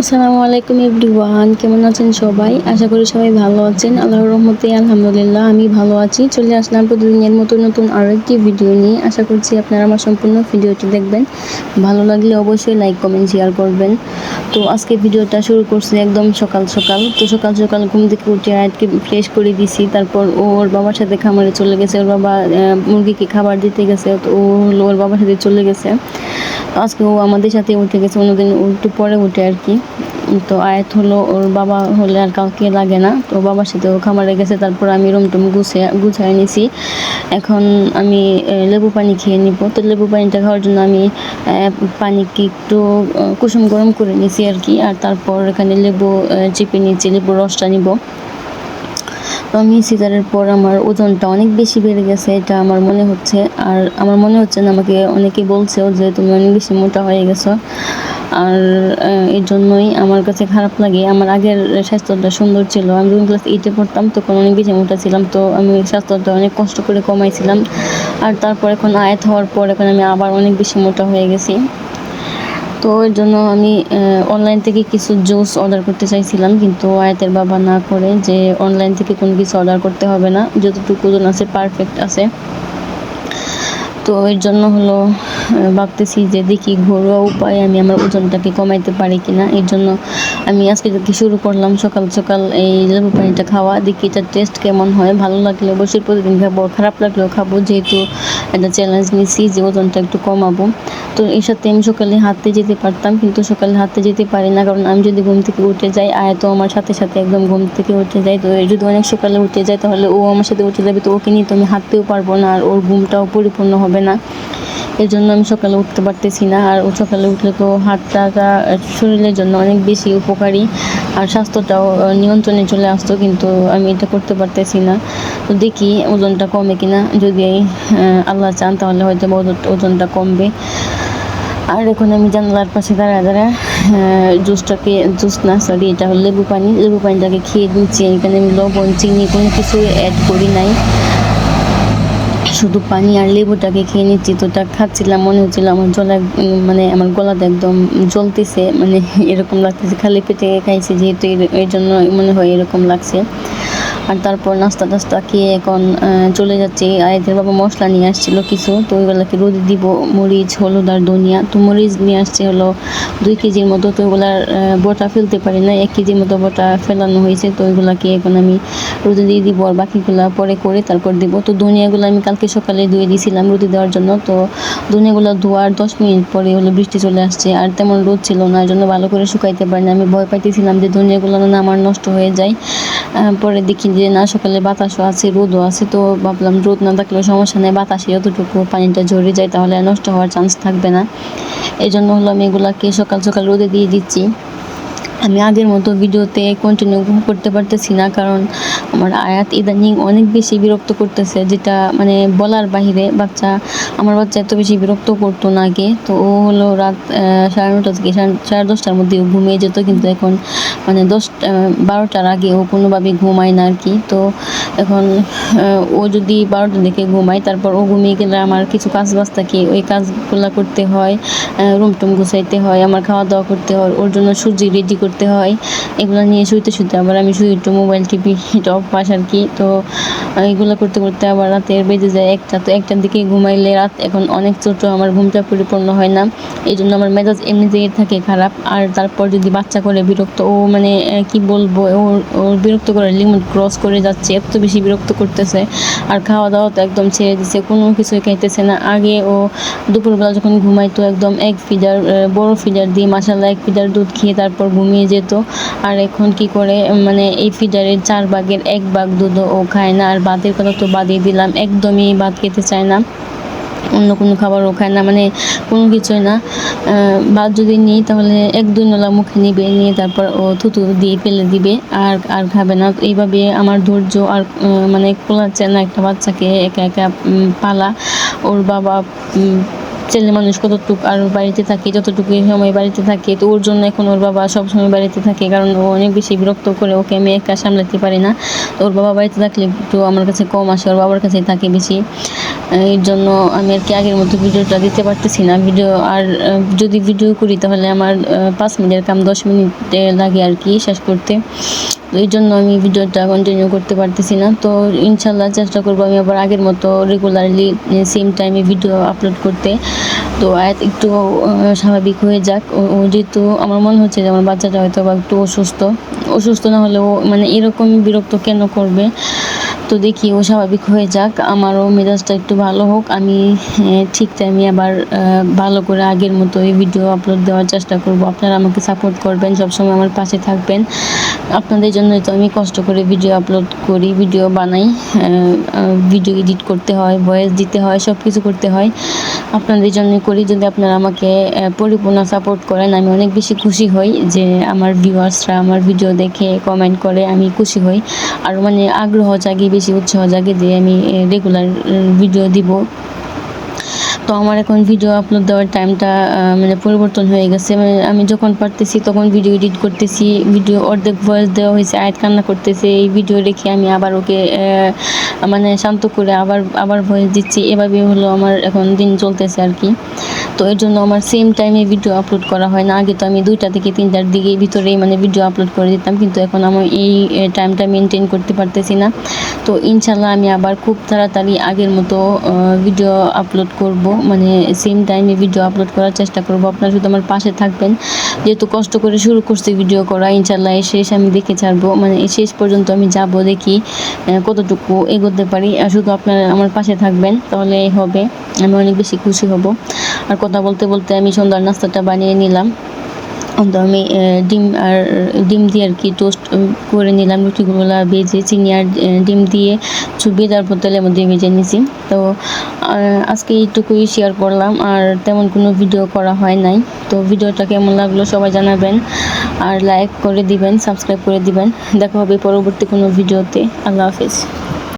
আসসালামু আলাইকুম এভরিওয়ান, কেমন আছেন সবাই? আশা করি সবাই ভালো আছেন। আল্লাহর রহমতে আলহামদুলিল্লাহ, আমি ভালো আছি। চলে আসলাম প্রতিদিনের মতো নতুন আরও একটি ভিডিও নিয়ে। আশা করছি আপনারা আমার সম্পূর্ণ ভিডিওটি দেখবেন। ভালো লাগলে অবশ্যই লাইক কমেন্ট শেয়ার করবেন। তো আজকে ভিডিওটা শুরু করছি একদম সকাল সকাল। তো সকাল সকাল ঘুম থেকে উঠে আয়াতকে ফ্রেশ করে দিছি। তারপর ওর বাবার সাথে খামারে চলে গেছে। ওর বাবা মুরগিকে খাবার দিতে গেছে। তো ও ওর বাবার সাথে চলে গেছে। আজকে ও আমাদের সাথে উঠে গেছে, অন্যদিন একটু পরে উঠে আর কি। তো আয়াত হলো, ওর বাবা হলে আর কাউকে লাগে না। তো বাবার সাথে ও খামারে গেছে, তারপর আমি রুম টুম গুছিয়ে গুছাই নিছি। এখন আমি লেবু পানি খেয়ে নিব। তো লেবু পানিটা খাওয়ার জন্য আমি পানিকে একটু কুসুম গরম করে নিছি আর কি। আর তারপর এখানে লেবু চিপে নিচ্ছি লেবু রসটা নিব। আমি সিজারের পর আমার ওজনটা অনেক বেশি বেড়ে গেছে, এটা আমার মনে হচ্ছে। আর আমার মনে হচ্ছে না, আমাকে অনেকেই বলছেও যে তুমি অনেক বেশি মোটা হয়ে গেছো। আর এর জন্যই আমার কাছে খারাপ লাগে। আমার আগের স্বাস্থ্যটা সুন্দর ছিল। আমি যখন ক্লাস এইটে পড়তাম, তখন অনেক বেশি মোটা ছিলাম। তো আমি স্বাস্থ্যটা অনেক কষ্ট করে কমাইছিলাম। আর তারপর এখন আয়াত হওয়ার পর এখন আমি আবার অনেক বেশি মোটা হয়ে গেছি। তো এর জন্য আমি অনলাইন থেকে কিছু জুস অর্ডার করতে চাইছিলাম, কিন্তু আয়াতের বাবা না করে যে অনলাইন থেকে কোনো কিছু অর্ডার করতে হবে না। যতটুকু ওজন আছে পারফেক্ট আছে। তো এর জন্য হলো ভাবতেছি যে দেখি ঘরোয়া উপায়ে আমি আমার ওজনটাকে কমাইতে পারি কিনা। এর জন্য আমি আজকে থেকে শুরু করলাম সকাল সকাল এই লেবু পানিটা খাওয়া। দেখি এটার টেস্ট কেমন হয়। ভালো লাগলে অবশ্যই প্রতিদিন খাব, খারাপ লাগলেও খাব। যেহেতু একটা চ্যালেঞ্জ নিছি যে ওজনটা একটু কমাবো। তো এর সাথে আমি সকালে হাঁটতে যেতে পারতাম, কিন্তু সকালে হাঁটতে যেতে পারি না। কারণ আমি যদি ঘুম থেকে উঠে যাই, আয় তো আমার সাথে সাথে একদম ঘুম থেকে উঠে যায় তো যদি অনেক সকালে উঠে যায় তাহলে ও আমার সাথে উঠে যাবে। তো ওকে নিয়ে তো আমি হাঁটতেও পারব না, আর ওর ঘুমটাও পরিপূর্ণ হবে না। এর জন্য আমি সকালে উঠতে পারতেছি না। আর সকালে উঠলে তো হাঁটাটা শরীরের জন্য অনেক বেশি উপকারী। আর স্বাস্থ্যটাও নিয়ন্ত্রণে চলে আসতো, কিন্তু আমি এটা করতে পারতেছি না। তো দেখি ওজনটা কমে কিনা। যদি আল্লাহ চান, তাহলে হয়তো ওজনটা কমবে। আর এখন আমি জানলার পাশে দাঁড়া দাঁড়া জুসটাকে, জুস না সরি এটা হলো লেবু পানি। লেবু পানিটাকে খেয়ে দিচ্ছি এখানে আমি লবণ, চিনি কোনো কিছু অ্যাড করি নাই। শুধু পানি আর লেবুটাকে খেয়ে নিচ্ছি। তো ওটা খাচ্ছিলাম, মনে হচ্ছিল আমার জলা মানে আমার গলাতে একদম জ্বলতেছে মানে এরকম লাগতেছে। খালি পেটে খাইছে যেহেতু এর- জন্য মনে হয় এরকম লাগছে। আর তারপর নাস্তা টাস্তা খেয়ে এখন চলে যাচ্ছি। আয়াতের বাবা মশলা নিয়ে আসছিল কিছু। তো ওইগুলাকে রোদে দিব, মরিচ, হলুদ আর ধনিয়া। তো মরিচ নিয়ে আসছে হলো দুই কেজির মতো। তো ওইগুলার বটা ফেলতে পারি না এক কেজির মতো বটা ফেলানো হয়েছে। তো ওইগুলাকে এখন আমি রোদে দিয়ে দিব আর বাকিগুলা পরে করে তারপর দিব। তো ধনিয়াগুলো আমি কালকে সকালে ধুয়ে দিয়েছিলাম রোদে দেওয়ার জন্য। তো ধনিয়াগুলো ধোয়ার দশ মিনিট পরে হলো বৃষ্টি চলে আসছে। আর তেমন রোদ ছিল না। জন্য ভালো করে শুকাইতে পারি না আমি ভয় পাইতেছিলাম যে ধনিয়াগুলো না আমার নষ্ট হয়ে যায়। পরে দেখি যে না, সকালে বাতাসও আছে, রোদও আছে, তো ভাবলাম রোদ না থাকলেও সমস্যা নেই, বাতাসে যতটুকু পানিটা ঝরে যায় তাহলে নষ্ট হওয়ার চান্স থাকবে না। এই জন্য হলো আমি এগুলাকে সকাল সকাল রোদে দিয়ে দিচ্ছি। আমি আগের মতো ভিডিওতে কন্টিনিউ করতে পারতেছি না, কারণ আমার আয়াত ইদানিং অনেক বেশি বিরক্ত করতেছে, যেটা মানে বলার বাহিরে বাচ্চা, আমার বাচ্চা এত বেশি বিরক্ত করতো না আগে, তো ও হলো রাত সাড়ে নটা থেকে সাড়ে- দশটার মধ্যে ঘুমিয়ে যেত, কিন্তু এখন মানে দশ বারোটার আগে ও কোনোভাবে ঘুমায় না আর কি তো এখন ও যদি বারোটার দিকে ঘুমায়, তারপর ও ঘুমিয়ে গেলে আমার কিছু কাজ বাজ থাকে, ওই কাজগুলো করতে হয়। রুম টুম গুছাইতে হয়, আমার খাওয়া দাওয়া করতে হয়, ওর জন্য সুজি রেডি করতে হয়। এগুলো নিয়ে শুইতে শুইতে আবার আমি শুই একটু মোবাইল টিভি এটা অভ্যাস আর কি। তো এগুলো করতে করতে আবার রাতের বেজে যায় একটা, তো একটার দিকে ঘুমাইলে রাত এখন অনেক ছোট, আমার ঘুমটা পরিপূর্ণ হয় না। এই জন্য আমার মেজাজ এমনিতেই থাকে খারাপ। আর তারপর যদি বাচ্চা করে বিরক্ত, ও মানে কি বলব, ওর ওর বিরক্ত করে লিমিট ক্রস করে যাচ্ছে, এত বেশি বিরক্ত করতেছে। আর খাওয়া দাওয়া তো একদম ছেড়ে দিচ্ছে কোনো কিছুই খাইতেছে না। আগে ও দুপুরবেলা যখন ঘুমাইতো, একদম এক ফিডার বড় ফিডার দিয়ে মাসাল্লাহ এক ফিডার দুধ খেয়ে তারপর ঘুমিয়ে যেত। আর এখন কি করে মানে এই ফিডারের চার ভাগের এক ভাগ দুধ ও খায় না। আর ভাতের কথা তো বাদই দিলাম, একদমই ভাত খেতে চায় না। অন্য কোনো খাবারও খায় না মানে কোনো কিছুই না। ভাত যদি নিই তাহলে এক দুই নলা মুখে নিবে, নিয়ে তারপর ও থুতু দিয়ে ফেলে দিবে, আর আর খাবে না। এইভাবে আমার ধৈর্য আর মানে কোলাচ্ছে না একটা বাচ্চাকে একা একা পালা। ওর বাবা ছেলে মানুষ কতটুকু আর বাড়িতে থাকে যতটুকু সময় বাড়িতে থাকে, তো ওর জন্য এখন ওর বাবা সব সময় বাড়িতে থাকে, কারণ ও অনেক বেশি বিরক্ত করে ওকে আমি একা সামলাতে পারি না। তো ওর বাবা বাড়িতে থাকলে একটু আমার কাছে কম আসে, ওর বাবার কাছেই থাকে বেশি। এর জন্য আমি আর কি আগের মতো ভিডিওটা দিতে পারতেছি না। ভিডিও আর যদি ভিডিও করি তাহলে আমার পাঁচ মিনিটের কাম দশ মিনিটে লাগে আর কি শেষ করতে। এই জন্য আমি ভিডিওটা কন্টিনিউ করতে পারতেছি না। তো ইনশাল্লাহ চেষ্টা করব আমি আবার আগের মতো রেগুলারলি সেম টাইমে ভিডিও আপলোড করতে। তো একটু স্বাভাবিক হয়ে যাক। ও- ও যেহেতু আমার মনে হচ্ছে যে আমার বাচ্চাটা হয়তো বা একটু অসুস্থ। অসুস্থ না হলেও মানে এরকম বিরক্ত কেন করবে? তো দেখি ও স্বাভাবিক হয়ে যাক, আমারও মেজাজটা একটু ভালো হোক। আমি ঠিক টাইমে আবার ভালো করে আগের মতো এই ভিডিও আপলোড দেওয়ার চেষ্টা করব। আপনারা আমাকে সাপোর্ট করবেন, সবসময় আমার পাশে থাকবেন। আপনাদের জন্যই তো আমি কষ্ট করে ভিডিও আপলোড করি ভিডিও বানাই ভিডিও এডিট করতে হয় ভয়েস দিতে হয় সব কিছু করতে হয়। আপনাদের জন্য করি, যদি আপনারা আমাকে পরিপূর্ণ সাপোর্ট করেন, আমি অনেক বেশি খুশি হই যে আমার ভিউয়ার্সরা আমার ভিডিও দেখে কমেন্ট করে, আমি খুশি হই। আর মানে আগ্রহ জাগে বেশি উৎসাহ জাগে যে আমি রেগুলার ভিডিও দিব। তো আমার এখন ভিডিও আপলোড দেওয়ার টাইমটা মানে পরিবর্তন হয়ে গেছে। মানে আমি যখন পারতেছি তখন ভিডিও এডিট করতেছি ভিডিও অর্ধেক ভয়েস দেওয়া হয়েছে, আয়াত কান্না করতেছে। এই ভিডিও রেখে আমি আবার ওকে মানে শান্ত করে আবার আবার ভয়েস দিচ্ছি। এভাবে হলো আমার এখন দিন চলতেছে আর কি। তো এর জন্য আমার সেম টাইমে ভিডিও আপলোড করা হয় না। আগে তো আমি দুইটা থেকে তিনটার দিকে ভিতরেই মানে ভিডিও আপলোড করে দিতাম। কিন্তু এখন আমার এই টাইমটা মেনটেন করতে পারতেছি না। তো ইনশাল্লাহ আমি আবার খুব তাড়াতাড়ি আগের মতো ভিডিও আপলোড করব। মানে সেম টাইমে ভিডিও আপলোড করার চেষ্টা করব। আপনারা শুধু আমার পাশে থাকবেন। যেহেতু কষ্ট করে শুরু করছি ভিডিও করা ইনশাল্লাহ শেষ আমি দেখে ছাড়বো। মানে শেষ পর্যন্ত আমি যাব দেখি কতটুকু এগোতে পারি। আর শুধু আপনারা আমার পাশে থাকবেন, তাহলে হবে, আমি অনেক বেশি খুশি হব। আর কথা বলতে বলতে আমি সন্ধ্যার নাস্তাটা বানিয়ে নিলাম। তো আমি ডিম আর, ডিম দিয়ে আর কি টোস্ট করে নিলাম রুটিগুলো ভেজে, চিনি আর ডিম দিয়ে চুবিয়ে তারপর তেলের মধ্যে ভেজে নিছি। তো আজকে এইটুকুই শেয়ার করলাম, আর তেমন কোনো ভিডিও করা হয় নাই। তো ভিডিওটা কেমন লাগল সবাই জানাবেন, আর লাইক করে দিবেন সাবস্ক্রাইব করে দিবেন। দেখা হবে পরবর্তী কোনো ভিডিওতে আল্লাহ হাফিজ।